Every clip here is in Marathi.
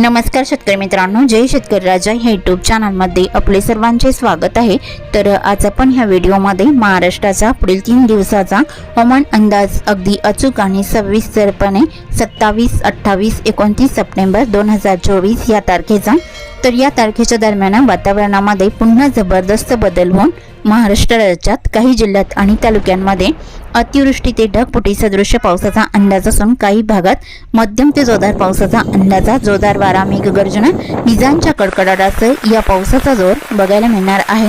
नमस्कार शेतकरी मित्रांनो जय शेतकरी राजा. ह्या यूट्यूब चॅनलमध्ये आपले सर्वांचे स्वागत आहे. तर आज आपण ह्या व्हिडिओमध्ये महाराष्ट्राचा पुढील तीन दिवसाचा हवामान अंदाज अगदी अचूक आणि सविस्तरपणे सत्तावीस अठ्ठावीस एकोणतीस सप्टेंबर दोन हजार चोवीस या तारखेचा तर या तारखेच्या दरम्यान वातावरणामध्ये पुन्हा जबरदस्त बदल होऊन महाराष्ट्र राज्यात काही जिल्ह्यात आणि तालुक्यांमध्ये अतिवृष्टी ते ढगफुटी सदृश्य पावसाचा अंदाज असून काही भागात मध्यम ते जोरदार पावसाचा अंदाजा. जोरदार वारा मेघगर्जना विजांच्या कडकडाटासह या पावसाचा जोर बघायला मिळणार आहे.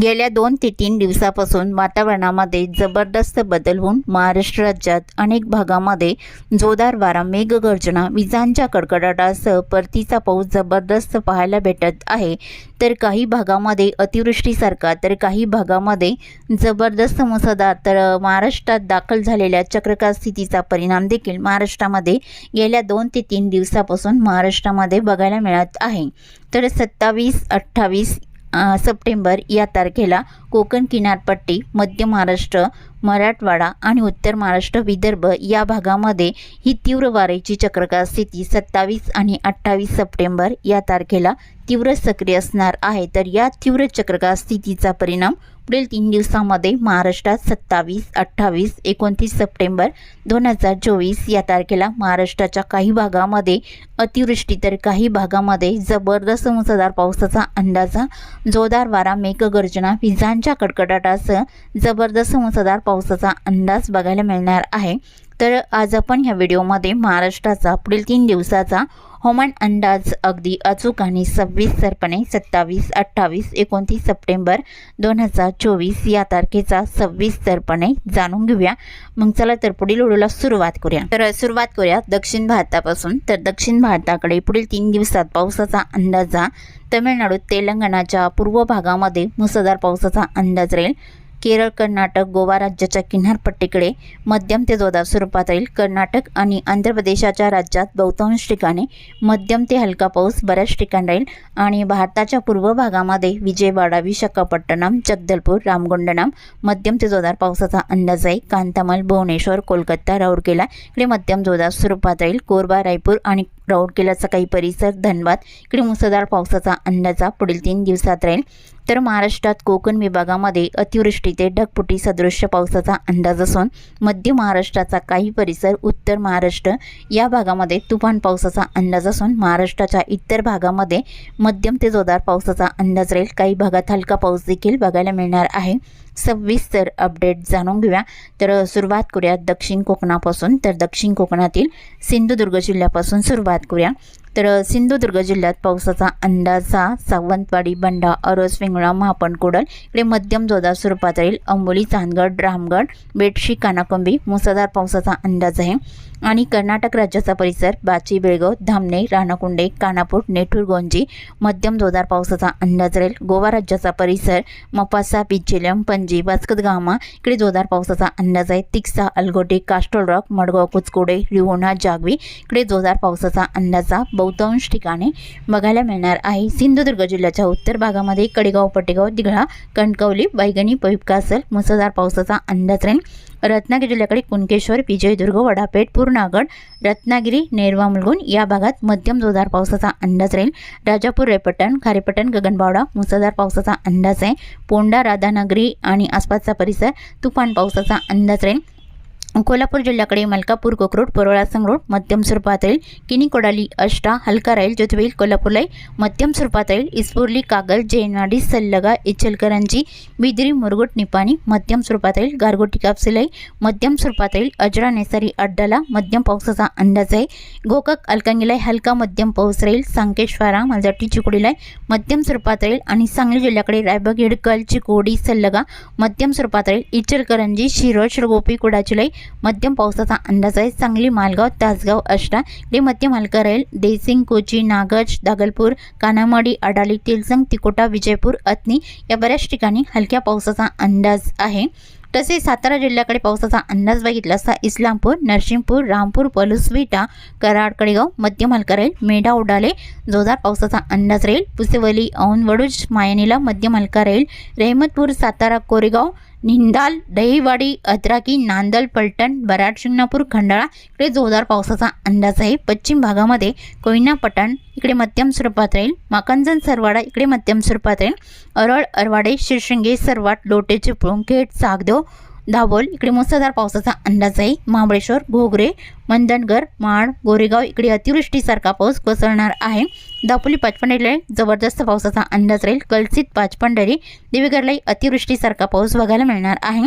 गेल्या दोन ते तीन दिवसापासून वातावरणामध्ये जबरदस्त बदल होऊन महाराष्ट्र राज्यात अनेक भागामध्ये जोरदार वारा मेघगर्जना विजांच्या कडकडाटासह परतीचा पाऊस जबरदस्त पाहायला भेटत आहे. तर काही भागामध्ये अतिवृष्टीसारखा तर काही भागामध्ये जबरदस्त मुसळधार तर महाराष्ट्रात दाखल झालेल्या चक्रकार स्थितीचा परिणाम देखील महाराष्ट्रामध्ये गेल्या दोन ते तीन दिवसापासून महाराष्ट्रामध्ये बघायला मिळत आहे. तर सत्तावीस अठ्ठावीस सप्टेंबर या तारखेला कोकण किनारपट्टी मध्य महाराष्ट्र मराठवाडा आणि उत्तर महाराष्ट्र विदर्भ या भागामध्ये ही तीव्र वाऱ्याची चक्रकार स्थिती सत्तावीस आणि अठ्ठावीस सप्टेंबर या तारखेला तीव्र सक्रिय असणार आहे. तर या तीव्र चक्रकार स्थितीचा परिणाम पुढील तीन दिवसामध्ये महाराष्ट्रात सत्तावीस अठ्ठावीस एकोणतीस सप्टेंबर दोन हजार चोवीस या तारखेला महाराष्ट्राच्या काही भागामध्ये अतिवृष्टी तर काही भागामध्ये जबरदस्त मुसळधार पावसाचा अंदाजा जोरदार वारा मेघगर्जना विजांच्या कडकडाटासह जबरदस्त मुसळधार पावसाचा अंदाज बघायला मिळणार आहे. तर आज आपण ह्या व्हिडिओमध्ये महाराष्ट्राचा पुढील तीन दिवसाचा हवामान अंदाज अगदी अचूक आणि सविस्तरपणे सत्तावीस अठ्ठावीस एकोणतीस सप्टेंबर दोन हजार चोवीस या तारखेचा सविस्तरपणे जाणून घेऊया. मग चला तर पुढील व्हिडिओला सुरुवात करूया. तर सुरुवात करूया दक्षिण भारतापासून. तर दक्षिण भारताकडे पुढील तीन दिवसात पावसाचा अंदाज हा तमिळनाडू तेलंगणाच्या पूर्व भागामध्ये मुसळधार पावसाचा अंदाज राहील. केरळ कर्नाटक गोवा राज्याच्या किनारपट्टीकडे मध्यम ते जोरदार स्वरूपात राहील. कर्नाटक आणि आंध्र प्रदेशाच्या राज्यात बहुतांश ठिकाणी मध्यम ते हलका पाऊस बऱ्याच ठिकाणी राहील. आणि भारताच्या पूर्व भागामध्ये विजयवाडा विशाखापट्टणम जगदलपूर रामगुंडनम मध्यम ते जोरदार पावसाचा अंदाज आहे. कांतामल भुवनेश्वर कोलकाता राऊरकेला इकडे मध्यम जोरदार स्वरूपात राहील. कोरबा रायपूर आणि राऊरकेलाचा काही परिसर धनबाद इकडे मुसळधार पावसाचा अंदाजा पुढील तीन दिवसात राहील. तर महाराष्ट्रात कोकण विभागामध्ये अतिवृष्टी ते ढगफुटी सदृश्य पावसाचा अंदाज असून मध्य महाराष्ट्राचा काही परिसर उत्तर महाराष्ट्र या भागामध्ये तुफान पावसाचा अंदाज असून महाराष्ट्राच्या इतर भागामध्ये मध्यम ते जोरदार पावसाचा अंदाज राहील. काही भागात हलका पाऊस देखील बघायला मिळणार आहे. सविस्तर अपडेट जाणून घेऊया. तर सुरुवात करूया दक्षिण कोकणापासून. तर दक्षिण कोकणातील सिंधुदुर्ग जिल्ह्यापासून सुरुवात करूया. तर सिंधुदुर्ग जिल्ह्यात पावसाचा अंदाजा सावंतवाडी बंडा अरस विंगळा महापण कुडल इकडे मध्यम जोरदार स्वरूपात राहील. अंबोली चांदगड रामगड बेटशी कानाकोंबी मुसळधार पावसाचा अंदाज आहे. आणि कर्नाटक राज्याचा परिसर बाची बेळगाव धामणे राणाकुंडे कानापूर नेठुरगोंजी मध्यम जोरदार पावसाचा अंदाज राहील. गोवा राज्याचा परिसर मपासा पिचेलम पणजी वास्कदगामा इकडे जोरदार पावसाचा अंदाज आहे. तिक्सा अलगोटे कास्टोल रॉक मडगाव कुचकोडे रिहोणा जागवी इकडे जोरदार पावसाचा अंदाजा बहुतांश ठिकाणी बघायला मिळणार आहे. सिंधुदुर्ग जिल्ह्याच्या उत्तर भागामध्ये कडेगाव पटेगाव दिघळा कणकवली बैगणी पविपकासल मुसळधार पावसाचा अंदाज राहील. रत्नागिरी जिल्ह्याकडे कुणकेश्वर विजयदुर्ग वडापेठ पूर्णागड रत्नागिरी नेरवा मुलगुण या भागात मध्यम जोरदार पावसाचा अंदाज राहील. राजापूर रेपटण खारेपटण गगनबावडा मुसळधार पावसाचा अंदाज आहे. पोंडा राधानगरी आणि आसपासचा परिसर तुफान पावसाचा अंदाज राहील. कोल्हापूर जिल्ह्याकडे मलकापूर कोकरोड परोळा संगरोड मध्यम स्वरूपात राहील. किनी कोडाली अष्टा हलका राहील. ज्योतिबाईल कोल्हापूरलाई मध्यम स्वरूपात राहील. इस्पोर्ली कागल जैनवाडी सल्लगा इचलकरंजी बिदरी मुरगुट निपाणी मध्यम स्वरूपात राहील. गारगोटी कापसिलाई मध्यम स्वरूपात राहील. अजरा नेसारी अड्डाला मध्यम पावसाचा अंदाज आहे. गोकाक अलकांगीलाई हलका मध्यम पाऊस राहील. सांकेश्वरा मालजाटी चिकोडीलाई मध्यम स्वरूपात राहील. आणि सांगली जिल्ह्याकडे रायबग हिडकल चिकोडी सल्लगा मध्यम स्वरूपात राहील. इचलकरंजी शिरोळ श्रगोपी कुडाचिलाई मध्यम पावसाचा अंदाज आहे. सांगली मालगाव तासगाव अष्टा. इकडे मध्यम हलका राहील देसिंग कोची नागज दागलपूर कानामाडी अडाली तिलसंग तिकोटा विजयपूर अतनी या बऱ्याच ठिकाणी हलक्या पावसाचा अंदाज आहे. तसेच सातारा जिल्ह्याकडे पावसाचा अंदाज बघितला असता इस्लामपूर नरसिंहपूर रामपूर पलुसविटा कराड कडेगाव मध्य मालका राहील मेढा उडाले जोरदार पावसाचा अंदाज राहील. पुसेवली औंध वडूज मायनीला मध्यम मालका राहील रेहमतपूर सातारा कोरेगाव निंदाल दहीवाडी अद्राकी नांदल पलटण बराड शिंगणापूर खंडाळा इकडे जोरदार पावसाचा अंदाज आहे. पश्चिम भागामध्ये कोयना इकडे मध्यम स्वरूपात राहील. माकंजन सरवाडा इकडे मध्यम स्वरूपात राहील. अरळ अरवाडे शिरशिंगे सरवाट लोटे चिपळूण खेड सागदेव दाभोल इकडे मुसळधार पावसाचा अंदाज आहे. महाबळेश्वर घोगरे मंदनगर माण गोरेगाव इकडे अतिवृष्टीसारखा पाऊस कोसळणार आहे. दापोली पाचपंढरीला जबरदस्त पावसाचा अंदाज राहील. कलसित पाचपंढरी देवीगडलाही अतिवृष्टीसारखा पाऊस बघायला मिळणार आहे.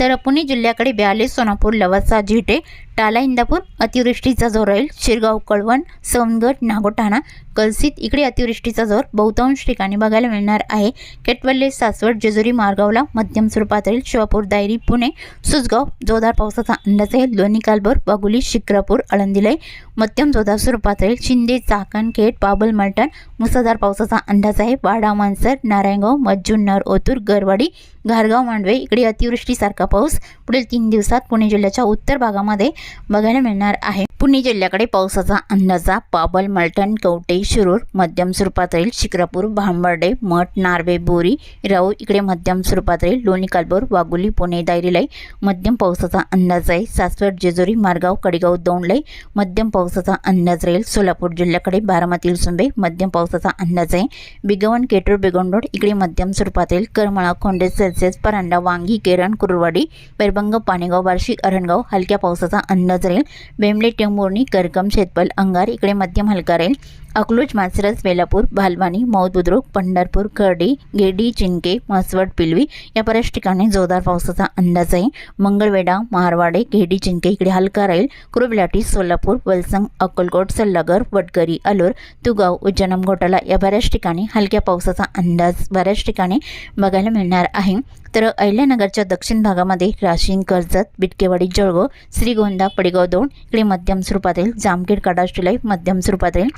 तर पुणे जिल्ह्याकडे ब्याले सोनापूर लवासा झिटे टाला इंदापूर अतिवृष्टीचा जोर राहील शिरगाव कळवण सोनगड नागोठाणा कलसीत इकडे अतिवृष्टीचा जोर बहुतांश ठिकाणी बघायला मिळणार आहे. केटवल्ले सासवड जेजुरी मार्गावला मध्यम स्वरूपात राहील शिवापूर दायरी पुणे सुसगाव जोरदार पावसाचा अंदाज आहे. लोणी कालभोर बागुली शिक्रापूर आळंदीलय मध्यम जोरदार स्वरूपात राहील. शिंदे चाकण खेड पाबल मलटण मुसळधार पावसाचा अंदाज आहे. वाडा मानसर नारायणगाव मज्जुन्नर ओतूर गरवाडी घारगाव मांडवे इकडे अतिवृष्टीसारखा पाऊस पुढील तीन दिवसात पुणे जिल्ह्याच्या उत्तर भागामध्ये बघायला मिळणार आहे. पुणे जिल्ह्याकडे पावसाचा अंदाजा पाबल मलटण कवटे शिरूर मध्यम स्वरूपात राहील शिक्रापूर भांबर्डे मठ नार्वे बोरी राऊ इकडे मध्यम स्वरूपात राहील लोणी कालबोर वाघोली पुणे दायरीलाई मध्यम पावसाचा अंदाज आहे. सासवड जेजुरी मारगाव कडेगाव दोंडलाई मध्यम पावसाचा अंदाज राहील. सोलापूर जिल्ह्याकडे बारामती सुंबे मध्यम पावसाचा अंदाज आहे. बिगवण केटूर बेगोंडोड इकडे मध्यम स्वरूपात राहील करमळा खोंडे सेल्सिअस परांडा वांगी केरण कुरुवाडी पेरबंग पाणेगाव बार्शी अरणगाव हलक्या पावसाचा अंदाज राहील. बेमले टेंबोर्णी करकम शेतपल अंगार इकडे मध्यम हलका राहील. अकलूज मासरस वेलापूर भालवानी मौद बुद्रुक पंढरपूर खर्डी गेडी चिंके म्हसवड पिलवी या बऱ्याच ठिकाणी जोरदार पावसाचा अंदाज आहे. मंगळवेढा मारवाडे गेडी चिंके इकडे हलका राहील. कुरुबलाटी सोलापूर वलसंग अक्कलकोट सल्लागर वडगरी अलोर तुगाव उज्जैनम घोटाला या बऱ्याच ठिकाणी हलक्या पावसाचा अंदाज बऱ्याच ठिकाणी बघायला मिळणार आहे. तर अहिल्यानगरच्या दक्षिण भागामध्ये राशीन कर्जत बिटकेवाडी जळगाव श्रीगोंदा पडेगाव दोन इकडे मध्यम स्वरूपात येईल जामखेड काडाष्टीलाई मध्यम स्वरूपात येईल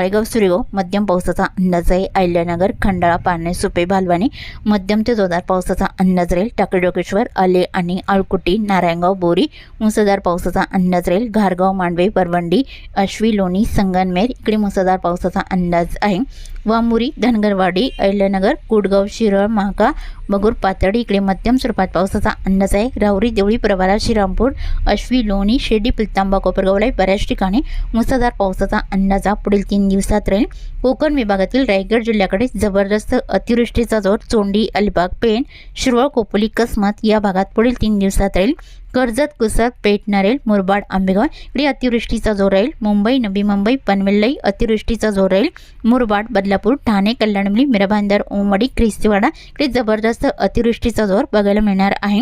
राळेगाव सुरेगाव मध्यम पावसाचा अंदाज आहे अहिल्यानगर खंडाळा पारणे सुपे भालवानी मध्यम ते जोरदार पावसाचा अंदाज राहील. टाकडोकेश्वर आले आणि आळकुटी नारायणगाव बोरी मुसळधार पावसाचा अंदाज राहील. घारगाव मांडवे परवंडी अश्वी लोणी संगनमेर इकडे मुसळधार पावसाचा अंदाज आहे. वामुरी धनगरवाडी अहिल्यानगर कुडगाव शिरळ महाका बगूर पातळी इकडे मध्यम स्वरूपात पावसाचा अंदाज आहे. राहुरी देवळी प्रवारा श्रीरामपूर अश्वी लोणी शिर्डी पिलतांबा कोपरगावला बऱ्याच ठिकाणी मुसळधार पावसाचा अंदाजा पुढील तीन दिवसात राहील कोकण विभागातील रायगड जिल्ह्याकडे जबरदस्त अतिवृष्टीचा जोर चोंडी अलिबाग पेण शिरवळ कोपोली कसमत या भागात पुढील तीन दिवसात राहील कर्जत कुसत पेठ नरेल मुरबाड आंबेगाव. इकडे अतिवृष्टीचा जोर राहील. मुंबई नवी मुंबई पनवेल्लई अतिवृष्टीचा जोर राहील. मुरबाड बदलापूर ठाणे कल्याणमली मिराभांदर ओमवाडी ख्रिस्तीवाडा. इकडे जबरदस्त अतिवृष्टीचा जोर बघायला मिळणार आहे.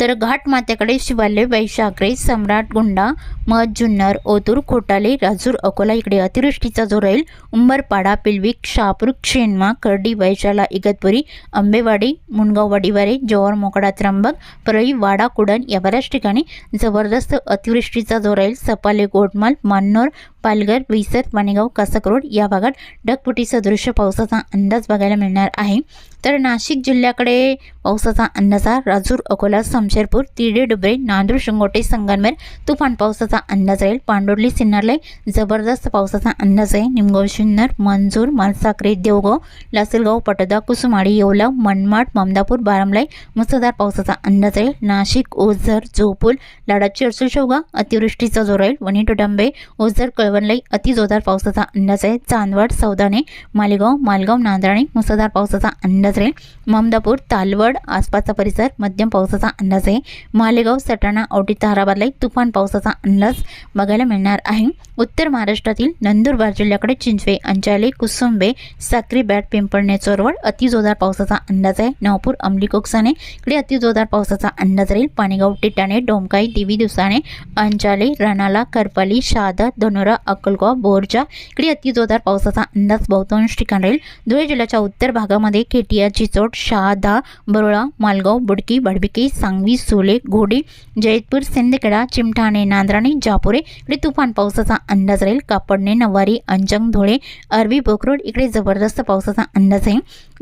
तर घाटमात्याकडे शिवाले शिवालय वैशाखरे सम्राट गुंडा मध जुन्नर ओतूर खोटाले राजूर अकोला इकडे अतिवृष्टीचा जो राहील उंबरपाडा पिलविक शहापूर क्षेनमा कर्डी वैशाला इगतपुरी आंबेवाडी मुणगाव वाडीवारे जव्हार मोकडा त्र्यंबक परळी वाडा कुडण या बऱ्याच ठिकाणी जबरदस्त अतिवृष्टीचा जो राहील सपाले गोटमाल मान्नोर पालघर विसर वाणेगाव कासकरोड या भागात ढगपुटी सदृश्य पावसाचा अंदाज बघायला मिळणार आहे. तर नाशिक जिल्ह्याकडे पावसाचा अंदाजा राजूर अकोला सम समशेरपूर तिडे डुबरे नांदूर शिंगोटे संगनमेर तुफान पावसाचा अंदाज राहील. पांडुर्ली सिन्नरला जबरदस्त पावसाचा अंदाज आहे निमगाव सिन्नर मंजूर मालसाक्रे देवगाव लासलगाव पटदा कुसुमाडी येवला मनमाड ममदापूर बारामलाई मुसळधार पावसाचा अंदाज राहील. नाशिक ओझर जोपूल लाडाची अरसुशोगा अतिवृष्टीचा जोर राहील. वणी टोटांबे ओझर कळवणलाई अतिजोरदार पावसाचा अंदाज आहे चांदवड सौदाने मालेगाव मालगाव नांदराणे मुसळधार पावसाचा अंदाज राहील. ममदापूर तालवड आसपासचा परिसर मध्यम पावसाचा अंदाज आहे मालेगाव सटाणा औटी ताराबादलाही तुफान पावसाचा अंदाज बघायला मिळणार आहे. उत्तर महाराष्ट्रातील नंदुरबार जिल्ह्याकडे चिंचवे अंचाले कुसुंबे साक्री बॅट पिंपळणे चोरवड अतिजोरदार पावसाचा अंदाज आहे. नवपूर अंमली कोकसाने इकडे अतिजोरदार पावसाचा अंदाज राहील. पाणीगाव टिटाणे डोमकाई दिवी दिवसाने अंचाले रणाला करपाली शहादा धनोरा अक्कलगाव बोरजा इकडे अतिजोरदार पावसाचा अंदाज बहुतांश ठिकाण राहील. धुळे जिल्ह्याच्या उत्तर भागामध्ये केटिया चिचोड शहादा बरोळा मालगाव बुडकी बडबिके सांगवी सोले घोडी जैतपूर सिंदखेडा चिमठाणे नांद्राणे जापुरे इकडे तुफान पावसाचा अंदाज राहील. कापडणे नवारी अंजंग धुळे अरबी बोकरोड इकडे जबरदस्त पावसाचा अंदाज आहे.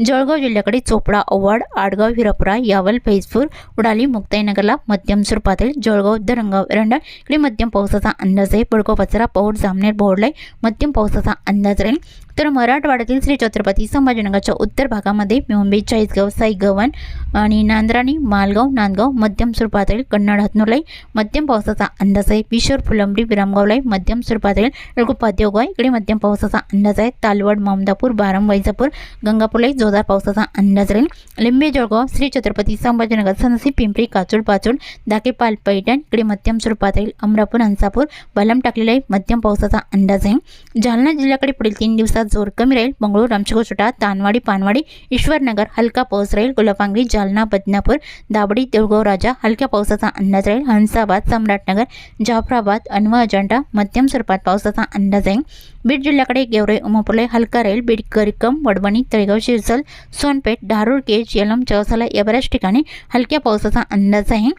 जळगाव जिल्ह्याकडे चोपडा ओवाड आडगाव हिरापुरा यावल फैजपूर उडाली मुक्ताईनगरला मध्यम स्वरूपातील जळगाव दरंगाव एरंडा इकडे मध्यम पावसाचा अंदाज आहे. बडगाव पचरा पौड जामनेर बोर्डलाई मध्यम पावसाचा अंदाज राहील. तर मराठवाड्यातील श्री छत्रपती संभाजीनगरच्या उत्तर भागामध्ये मुंबई चाळीसगाव साईगवन आणि नांद्राणी मालगाव नांदगाव मध्यम स्वरूपातील कन्नड हतनूरलाई मध्यम पावसाचा अंदाज आहे. विश्वर फुलंबरी विरामगावलाई मध्यम स्वरूपातील रघुपाद्योगाव इकडे मध्यम पावसाचा अंदाज आहे. तालवड ममदापूर बारम वैजापूर गंगापूरलाई जो जोरदार पावसाचा अंदाज राहील. लिंबे जळगाव श्री छत्रपती संभाजीनगर सनसी पिंपरी काचूर पाचूड दाकेपाल पैठण इकडे मध्यम स्वरूपात राहील. अमरापूर हंसापूर बलम टाकलेला मध्यम पावसाचा अंदाज आहे. जालना जिल्ह्याकडे पुढील तीन दिवसात जोर कमी राहील. बंगळूर रामचकोचोटा तानवाडी पानवाडी ईश्वरनगर हलका पाऊस राहील. गुलाबांगरी जालना बदनापूर दाबडी देऊळगाव राजा हलक्या पावसाचा अंदाज राहील. हंसाबाद सम्राटनगर जाफराबाद अनवा अजंठा मध्यम स्वरूपात पावसाचा अंदाज आहे. बीड जिल्ह्याकडे गेवरे उमापुरले हलका राहील बीड गरिकम वडवणी तळेगाव शिरसल सोनपेठ धारूर केज यलम चौसाला या बऱ्याच ठिकाणी हलक्या पावसाचा अंदाज आहे.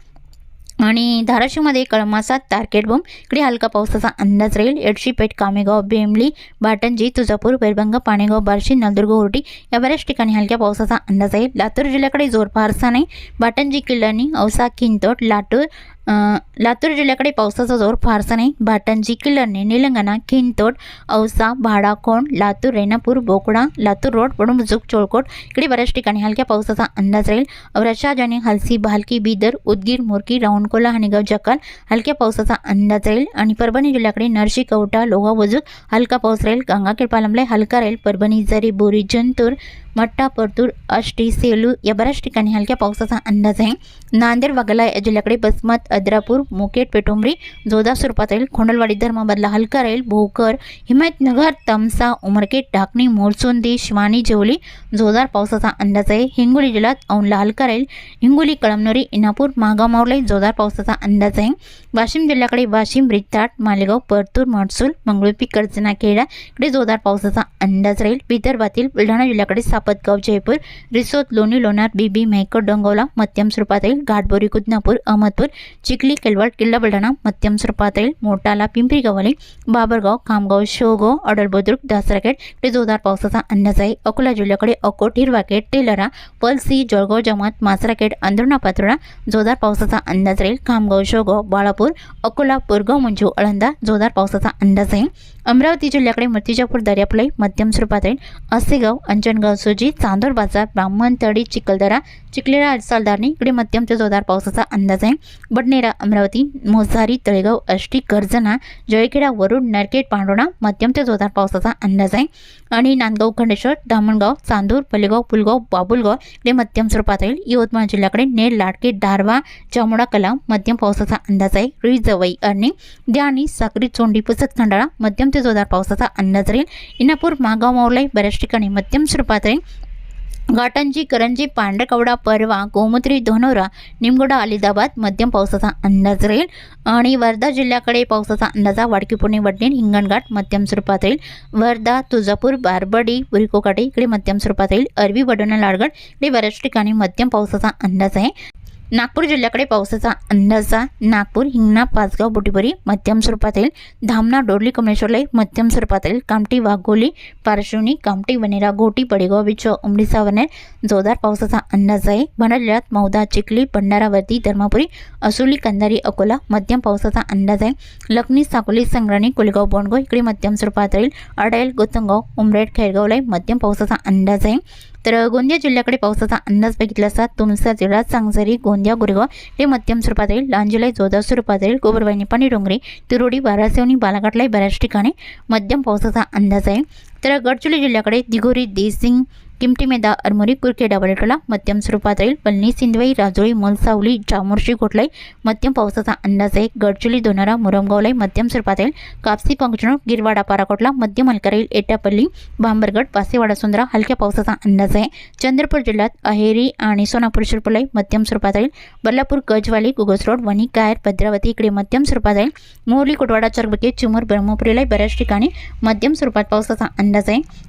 आणि धाराशिवमध्ये कळमासात तारकेट बॉम्ब इकडे हलका पावसाचा अंदाज राहील. एडशीपेठ कामेगाव बेमली बाटंजी तुळजापूर बेरबंग पाणेगाव बार्शी नलदुर्ग उर्टी या बऱ्याच ठिकाणी हलक्या पावसाचा अंदाज आहे. लातूर जिल्ह्याकडे जोर फारसा नाही बाटंजी किल्लानी औसा किंतोट लातूर लातूर जिल्ह्याकडे पावसाचा जोर फारसा नाही. भाटंजी किल्लरने निलंगणा खिंतोड औसा भाडाकोण लातूर रेणापूर बोकडा लातूर रोड पडुमजुक चोळकोट इकडे बऱ्याच ठिकाणी हलक्या पावसाचा अंदाज राहील. औरक्षाजाने हलसी भालकी बिदर उदगीर मोरकी रावणकोला हणेगाव जकाल हलक्या पावसाचा अंदाज राहील. आणि परभणी जिल्ह्याकडे नरशी कवटा लोहा बुजुक हलका पाऊस राहील. गंगाखेड पालमला हलका राहील. परभणी जरी बोरी जंतूर मट्टा परतूर आष्टी सेलू या बऱ्याच ठिकाणी हलक्या पावसाचा अंदाज आहे. नांदेड वाघला या जिल्ह्याकडे बसमत अद्रापूर मुकेट पेटोंबरी जोरदार स्वरूपात राहील खोंडलवाडी धर्माबादला हलका राहील भोकर हिमायतनगर तमसा उमरकेट ढाकणी मोरचोंदी शिवानी जेवली जोरदार पावसाचा अंदाज आहे. हिंगोली जिल्ह्यात औंधला हलका राहील. हिंगोली कळमनुरी इनापूर मागाव मावलाई जोरदार पावसाचा अंदाज आहे. वाशिम जिल्ह्याकडे वाशिम रिताट मालेगाव परतूर महसूल मंगळुपी कर्जना खेडा इकडे जोरदार पावसाचा अंदाज राहील. विदर्भातील बुलढाणा जिल्ह्याकडे सापतगाव जयपूर रिसोद लोणी लोणार बीबी मेहकर डोंगवला मध्यम स्वरूपात घाटबोरी कुदनापूर अहमदपूर चिखली केलवाड किल्ला बुलढाणा मध्यम स्वरूपात मोटाला पिंपरी गव्हाली बाबरगाव खामगाव शेवगाव अडलबुद्रुक दासराखेड जोरदार पावसाचा अंदाज आहे अकोला जिल्ह्याकडे अकोट हिरवाखेड तेलरा पलसी जळगाव जमात मासराखेड अंधुणा पातोडा जोरदार पावसाचा अंदाज राहील. खामगाव शेवगाव बाळापूर अकोला पुरगाव मंजू अळंदा जोरदार पावसाचा अंदाज आहे अमरावती जिल्ह्याकडे मूर्तिजापूर दर्यापुलाई मध्यम स्वरूपात राहील. असेगाव अंजनगाव सुजी चांदोर बाजार ब्राह्मणतळी चिखलदरा चिखलेरा सालदारणी इकडे मध्यम ते जोरदार पावसाचा अंदाज आहे. बडनेरा अमरावती मोझारी तळेगाव अष्टी कर्जना जळखेडा वरुड नरकेट पांडोणा मध्यम ते जोरदार पावसाचा अंदाज आहे. आणि नांदगाव खंडेश्वर धामणगाव चांदूर पलेगाव पुलगाव बाबुलगाव इकडे मध्यम स्वरूपात राहील. यवतमाळ जिल्ह्याकडे नेर लाडके दारवा जामुडा कलाम मध्यम पावसाचा अंदाज आहे. रुई जवई अर्णी द्याणी साक्री चोंडी पुसत खंडाळा मध्यम ते जोरदार पावसाचा अंदाज राहील? इनापूर मागाव मावलाई बऱ्याच ठिकाणी मध्यम स्वरूपात राहील. घाटंजी करंजी पांढरकवडा परवा गोमुत्री धनोरा निमगोडा अलिदाबाद मध्यम पावसाचा अंदाज राहील. आणि वर्धा जिल्ह्याकडे पावसाचा अंदाजा वाडकी पुणे वडनेर हिंगणघाट मध्यम स्वरूपात राहील. वर्धा तुळजापूर बारबडी बुरिकोकाटे इकडे मध्यम स्वरूपात राहील. अरबी वडोणा लाडगड इकडे बऱ्याच ठिकाणी मध्यम पावसाचा अंदाज आहे. नागपूर जिल्ह्याकडे पावसाचा अंदाजा नागपूर हिंगणा पाचगाव बुटीबरी मध्यम स्वरूपात येईल धामणा डोरली कमलेश्वरला मध्यम स्वरूपात येईल कामटी वाघोली पारशिवणी कामटी वनेरा घोटी पडेगाव विच उमडी सावरणे जोरदार पावसाचा अंदाज आहे. भंडारा जिल्ह्यात मौदा चिखली भंडारावर्ती धर्मापुरी असुली कंधारी अकोला मध्यम पावसाचा अंदाज आहे. लखनी साकोली संग्राणी कुलगाव बोंडगाव इकडे मध्यम स्वरूपात राहील अडायल गोतंगाव उमरेड खैरगावला मध्यम पावसाचा अंदाज आहे. तर गोंदिया जिल्ह्याकडे पावसाचा अंदाज बघितला असता तुमचा जिल्हा सांगझरी गोंदिया गुरेगाव हे मध्यम स्वरूपात येईल. लांजुलाई जोरदार स्वरूपात येईल. गोबरवाहिनी पाणी डोंगरी तिरोडी बारासेवणी बालाघाटलाही बऱ्याच ठिकाणी मध्यम पावसाचा अंदाज आहे. तर गडचिरोली जिल्ह्याकडे दिघोरी देसिंग किमटीमेदा अरमोरी कुरखेडा बलेटोला मध्यम स्वरूपात राहील. पलनी सिंधवाई राजोळी मलसावली जामोर्शी घोटलाई मध्यम पावसाचा अंदाज आहे. गडचिली दोनारा मुरमगावलाई मध्यम स्वरूपात राहील. कापसी पंचणूक गिरवाडा पाराकोटला मध्यम हलका राहील. एटापल्ली भांबरगड पासेवाडा सुंदरा हलक्या पावसाचा अंदाज आहे. चंद्रपूर जिल्ह्यात अहेरी आणि सोनापूर शिरपलाई मध्यम स्वरूपात राहील. बल्लापूर गजवाली गुगस रोड वणी कायर भद्रावती इकडे मध्यम स्वरूपात राहील. मोरली कुटवाडा चरबके चिमूर ब्रह्मपुरीलाई बऱ्याच ठिकाणी मध्यम स्वरूपात पावसाचा अंदाज आहे.